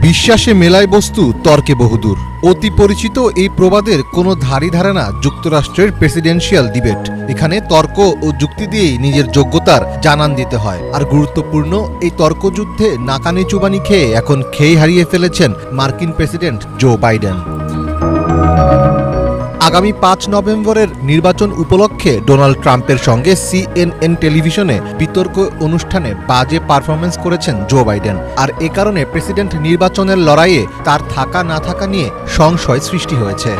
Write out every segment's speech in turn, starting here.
বিশ্বাসে মেলায় বস্তু তর্কে বহুদূর। অতি পরিচিত এই প্রবাদের কোনো ধারী ধারে না যুক্তরাষ্ট্রের প্রেসিডেন্সিয়াল ডিবেট। এখানে তর্ক ও যুক্তি দিয়েই নিজের যোগ্যতার জানান দিতে হয়। আর গুরুত্বপূর্ণ, এই তর্কযুদ্ধে নাকানি চুবানি খেয়ে এখন খেই হারিয়ে ফেলেছেন মার্কিন প্রেসিডেন্ট জো বাইডেন। আগামী পাঁচ নভেম্বরের নির্বাচন উপলক্ষে ডোনাল্ড ট্রাম্পের সঙ্গে সিএনএন টেলিভিশনে বিতর্ক অনুষ্ঠানে বাজে পারফরমেন্স করেছেন জো বাইডেন। আর এ কারণে প্রেসিডেন্ট নির্বাচনের লড়াইয়ে তার থাকা না থাকা নিয়ে সংশয় সৃষ্টি হয়েছে।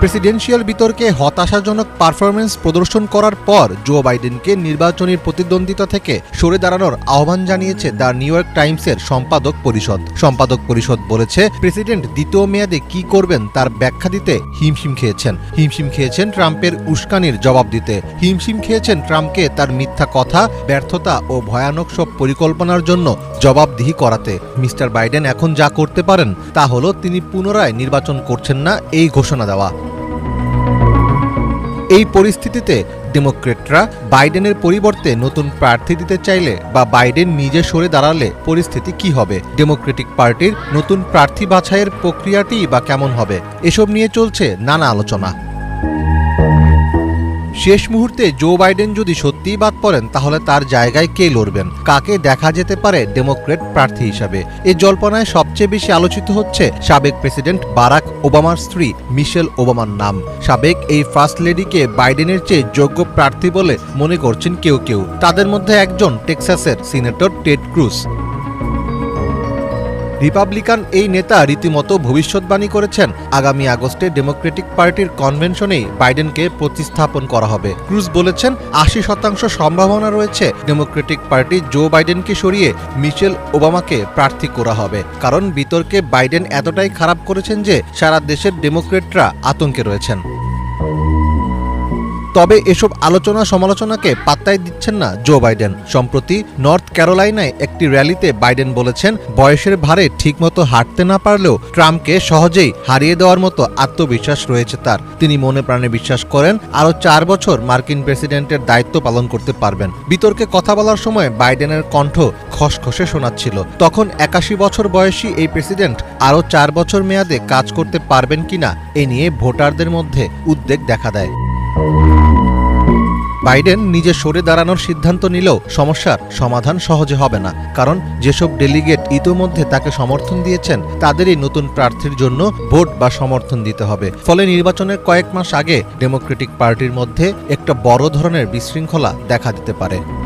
প্রেসিডেন্সিয়াল বিতর্কে হতাশাজনক পারফরমেন্স প্রদর্শন করার পর জো বাইডেনকে নির্বাচনী প্রতিদ্বন্দ্বিতা থেকে সরে দাঁড়ানোর আহ্বান জানিয়েছে দ্য নিউ ইয়র্ক টাইমসের সম্পাদক পরিষদ। সম্পাদক পরিষদ বলেছে, প্রেসিডেন্ট দ্বিতীয় মেয়াদে কি করবেন তার ব্যাখ্যা দিতে হিমশিম খেয়েছেন। হিমশিম খেয়েছেন ট্রাম্পের উস্কানির জবাব দিতে। হিমশিম খেয়েছেন ট্রাম্পকে তার মিথ্যা কথা, ব্যর্থতা ও ভয়ানক সব পরিকল্পনার জন্য জবাবদিহি করাতে। মিস্টার বাইডেন এখন যা করতে পারেন, তা হলো তিনি পুনরায় নির্বাচন করছেন না, এই ঘোষণা দেওয়া। এই পরিস্থিতিতে ডেমোক্রেটরা বাইডেনের পরিবর্তে নতুন প্রার্থী দিতে চাইলে বা বাইডেন নিজে সরে দাঁড়ালে পরিস্থিতি কি হবে? ডেমোক্রেটিক পার্টির নতুন প্রার্থী বাছাইয়ের প্রক্রিয়াটি বা কেমন হবে? এসব নিয়ে চলছে নানা আলোচনা। শেষ মুহূর্তে জো বাইডেন যদি সত্যিই বাদ পড়েন, তাহলে তার জায়গায় কে লড়বেন? কাকে দেখা যেতে পারে ডেমোক্রেট প্রার্থী হিসাবে? এই জল্পনায় সবচেয়ে বেশি আলোচিত হচ্ছে সাবেক প্রেসিডেন্ট বারাক ওবামার স্ত্রী মিশেল ওবামার নাম। সাবেক এই ফার্স্ট লেডিকে বাইডেনের চেয়ে যোগ্য প্রার্থী বলে মনে করছেন কেউ কেউ। তাদের মধ্যে একজন টেক্সাসের সিনেটর টেড ক্রুজ। রিপাবলিকান এই নেতা রীতিমতো ভবিষ্যৎবাণী করেছেন। আগামী আগস্টে ডেমোক্রেটিক পার্টির কনভেনশনেই বাইডেনকে প্রতিস্থাপন করা হবে। ক্রুজ বলেছেন, আশি শতাংশ সম্ভাবনা রয়েছে ডেমোক্রেটিক পার্টি জো বাইডেনকে সরিয়ে মিশেল ওবামাকে প্রার্থী করা হবে। কারণ বিতর্কে বাইডেন এতটাই খারাপ করেছেন যে সারা দেশের ডেমোক্রেটরা আতঙ্কে রয়েছেন। তবে এসব আলোচনা সমালোচনাকে পাত্তাই দিচ্ছেন না জো বাইডেন। সম্প্রতি নর্থ ক্যারোলাইনায় একটি র্যালিতে বাইডেন বলেছেন, বয়সের ভারে ঠিকমতো হাঁটতে না পারলেও ট্রাম্পকে সহজেই হারিয়ে দেওয়ার মতো আত্মবিশ্বাস রয়েছে তার। তিনি মনে প্রাণে বিশ্বাস করেন, আরও চার বছর মার্কিন প্রেসিডেন্টের দায়িত্ব পালন করতে পারবেন। বিতর্কে কথা বলার সময় বাইডেনের কণ্ঠ খসখসে শোনাচ্ছিল। তখন একাশি বছর বয়সী এই প্রেসিডেন্ট আরও চার বছর মেয়াদে কাজ করতে পারবেন কিনা, এ নিয়ে ভোটারদের মধ্যে উদ্বেগ দেখা দেয়। বাইডেন নিজে সরে দাঁড়ানোর সিদ্ধান্ত নিলেও সমস্যার সমাধান সহজে হবে না। কারণ যেসব ডেলিগেট ইতোমধ্যে তাকে সমর্থন দিয়েছেন, তাদেরই নতুন প্রার্থীর জন্য ভোট বা সমর্থন দিতে হবে। ফলে নির্বাচনের কয়েক মাস আগে ডেমোক্রেটিক পার্টির মধ্যে একটা বড় ধরনের বিশৃঙ্খলা দেখা দিতে পারে।